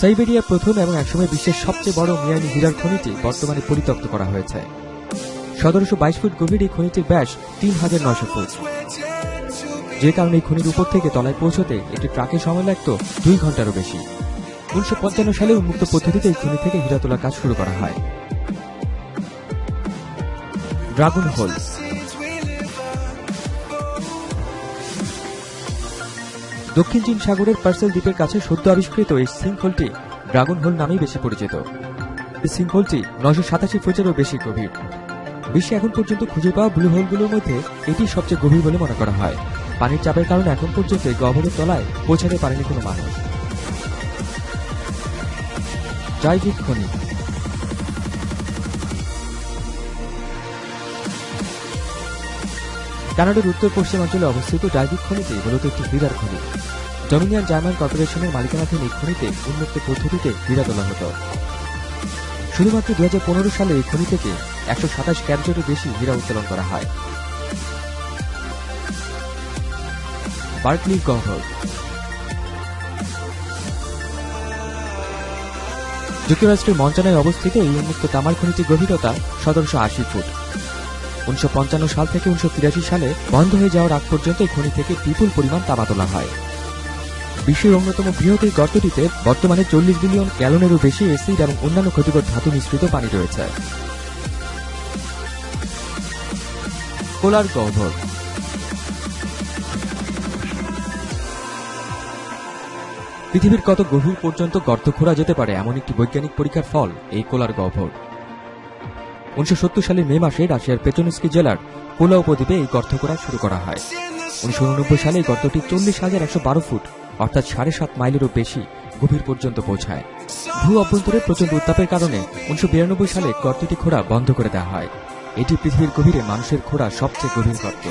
সাইবেরিয়ার প্রথম এবং একসময় বিশ্বের সবচেয়ে বড় মিয়ানি হীরার খনিটি বর্তমানে পরিত্যক্ত করা হয়েছে। সতেরোশো বাইশ ফুট গভীর এই খনিটির ব্যাস তিন হাজার নয়শো ফুট। যে কারণে এই খনির উপর থেকে তলায় পৌঁছতে একটি ট্রাকে সময় লাগত দুই ঘন্টারও বেশি। উনিশশো পঞ্চান্ন সালে উন্মুক্ত পদ্ধতিতে এই খনি থেকে হীরা তোলার কাজ শুরু করা হয়। ড্রাগন হোল দক্ষিণ চীন সাগরের পার্সেল দ্বীপের কাছে সদ্য আবিষ্কৃত এই সিঙ্কহোলটি ড্রাগন হোল নামেই বেশি পরিচিত। এই সিঙ্কহোলটি নশো সাতাশি ফুটেরও বেশি গভীর। বিশ্বে এখন পর্যন্ত খুঁজে পাওয়া ব্লু হোলগুলোর মধ্যে এটি সবচেয়ে গভীর বলে মনে করা হয়। পানির চাপের কারণে এখন পর্যন্ত এই গহ্বরের তলায় পৌঁছাতে পারেনি কোনো মানুষ। জৈবিক খনি। কানাডার উত্তর পশ্চিমাঞ্চলে অবস্থিত ডাইভিক খনিতে মূলত একটি হীরার খনি। ডমিনিয়ান জার্মান কর্পোরেশনের মালিকানাধীন এই খনিতে উন্মুক্ত পদ্ধতিতে হীরা তোলা হতো শুধুমাত্র দুই হাজার পনেরো সালে এই খনি থেকে একশো সাতাশ ক্যারেটেরও বেশি হীরা উত্তোলন করা হয়। বার্কলি গহ্বর। যুক্তরাষ্ট্রের মঞ্চানায় অবস্থিত এই উন্মুক্ত তামার খনিটির গভীরতা সতেরোশো আশি ফুট। উনিশশো পঞ্চান্ন সাল থেকে উনিশশো তিরাশি সালে বন্ধ হয়ে যাওয়ার আগ পর্যন্ত খনি থেকে বিপুল পরিমাণ তামা তোলা হয়। বিশ্বের অন্যতম বৃহৎ এই গর্তটিতে বর্তমানে চল্লিশ বিলিয়ন গ্যালনেরও বেশি এসিড এবং অন্যান্য ক্ষতিকর ধাতু মিশ্রিত পানি রয়েছে। কোলার গহ্বর। পৃথিবীর কত গভীর পর্যন্ত গর্ত খোঁড়া যেতে পারে এমন একটি বৈজ্ঞানিক পরীক্ষার ফল এই কোলার গহ্বর। উনিশশো সত্তর সালের মে মাসে রাশিয়ার পেট্রোনস্কি জেলার কোলা উপদ্বীপে এই গর্ত করা শুরু করা হয়। উনিশশো সালে এই গর্তটি চল্লিশ হাজার একশো বারো ফুট, অর্থাৎ সাড়ে সাত মাইলেরও বেশি গভীর পর্যন্ত পৌঁছায়। ভূ অভ্যন্তরে প্রচণ্ড উত্তাপের কারণে উনিশশো বিরানব্বই সালে গর্তটি খোঁড়া বন্ধ করে দেওয়া হয়। এটি পৃথিবীর গভীরে মানুষের খোঁড়া সবচেয়ে গভীর গর্ত।